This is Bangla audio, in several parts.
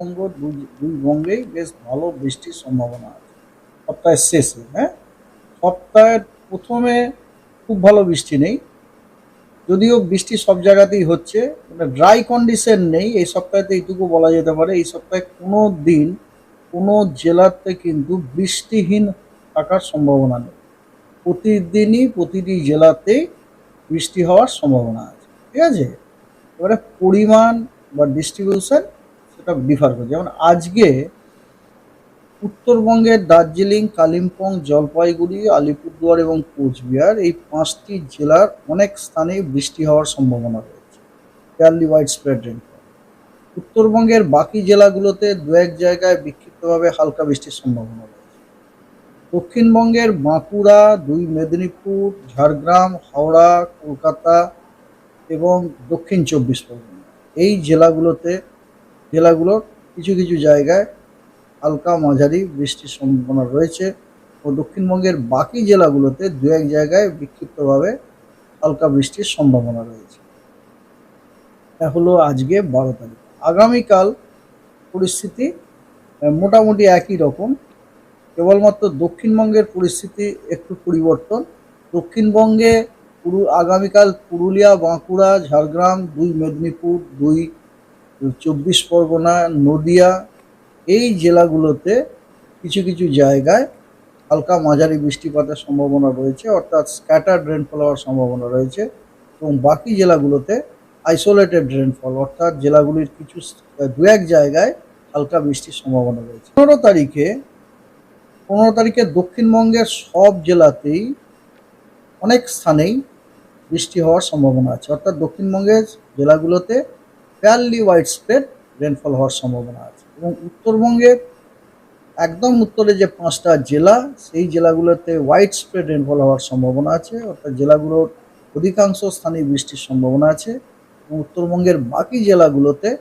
বঙ্গ দুই দুই বঙ্গেই বেশ ভালো বৃষ্টির সম্ভাবনা আছে। সপ্তাহের শেষে হ্যাঁ? সপ্তাহের প্রথমে খুব ভালো বৃষ্টি নেই। যদিও বৃষ্টি সব জায়গাতেই হচ্ছে মানে ড্রাই কন্ডিশন নেই। এই সপ্তাহেতে এইটুকু বলা যেতে পারে, এই সপ্তাহে কোনো দিন কোনো জেলাতে কিন্তু বৃষ্টিহীন থাকার সম্ভাবনা নেই। প্রতিদিনই প্রতিটি জেলাতেই বৃষ্টি হওয়ার সম্ভাবনা আছে, ঠিক আছে? এবারে পরিমাণ বা ডিস্ট্রিবিউশন সেটা ডিফার করে। যেমন আজকে উত্তরবঙ্গের দার্জিলিং, কালিম্পং, জলপাইগুড়ি, আলিপুরদুয়ার এবং কোচবিহার এই পাঁচটি জেলার অনেক স্থানেই বৃষ্টি হওয়ার সম্ভাবনা রয়েছে। ফেয়ারলি ওয়াইড স্প্রেড রেনফল উত্তরবঙ্গের বাকি জেলাগুলোতে দু এক জায়গায় বিক্ষিপ্তভাবে হালকা বৃষ্টির সম্ভাবনা রয়েছে। দক্ষিণবঙ্গের বাঁকুড়া, দুই মেদিনীপুর, ঝাড়গ্রাম, হাওড়া, কলকাতা এবং দক্ষিণ চব্বিশ পরগনা। এই জেলাগুলোতে জেলাগুলোর কিছু কিছু জায়গায় হালকা মাঝারি বৃষ্টির সম্ভাবনা রয়েছে ও দক্ষিণবঙ্গের বাকি জেলাগুলোতে দু এক জায়গায় বিক্ষিপ্তভাবে হালকা বৃষ্টির সম্ভাবনা রয়েছে। এটা হলো আজকে বারো তারিখ। আগামীকাল পরিস্থিতি মোটামুটি একই রকম। কেবলমাত্র দক্ষিণবঙ্গের পরিস্থিতি একটু পরিবর্তন। দক্ষিণবঙ্গে পুরু, আগামীকাল পুরুলিয়া, বাঁকুড়া, ঝাড়গ্রাম, দুই মেদিনীপুর, দুই চব্বিশ পরগনা, নদিয়া, এই জেলাগুলোতে কিছু কিছু জায়গায় হালকা মাঝারি বৃষ্টিপাতের সম্ভাবনা রয়েছে, অর্থাৎ স্ক্যাটার্ড রেনফল হওয়ার সম্ভাবনা রয়েছে এবং বাকি জেলাগুলোতে আইসোলেটেড রেনফল অর্থাৎ জেলাগুলির কিছু দু এক জায়গায় হালকা বৃষ্টির সম্ভাবনা রয়েছে। পনেরো তারিখে পনেরো তারিখে দক্ষিণবঙ্গের সব জেলাতেই অনেক স্থানেই বৃষ্টি হওয়ার সম্ভাবনা আছে, অর্থাৎ দক্ষিণবঙ্গের জেলাগুলোতে ফেয়ারলি ওয়াইড স্প্রেড রেনফল হওয়ার সম্ভাবনা আছে। এবং উত্তরবঙ্গে একদম উত্তরে যে পাঁচটা জেলা, সেই জেলাগুলোতে হোয়াইট স্প্রেড রেনফল হওয়ার সম্ভাবনা আছে। অর্থাৎ জেলাগুলোর অধিকাংশ স্থানে বৃষ্টির সম্ভাবনা আছে। এবং উত্তরবঙ্গের বাকি জেলাগুলোতে,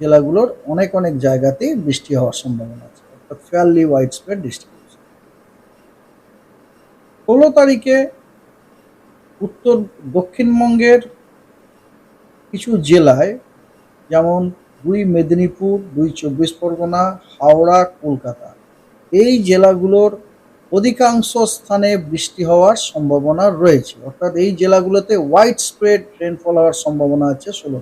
জেলাগুলোর অনেক অনেক জায়গাতেই বৃষ্টি হওয়ার সম্ভাবনা আছে। অর্থাৎ ফেয়ারলি হোয়াইট স্প্রেড ডিস্ট্রিবিউশন ষোলো তারিখে উত্তর দক্ষিণবঙ্গের কিছু জেলায় যেমন দুই মেদিনীপুর, দুই চব্বিশ পরগনা, হাওড়া, কলকাতা। এই জেলাগুলোর অধিকাংশ স্থানে বৃষ্টি হওয়ার সম্ভাবনা রয়েছে। অর্থাৎ এই জেলাগুলোতে হোয়াইট স্প্রেড রেনফল হওয়ার সম্ভাবনা আছে ষোলো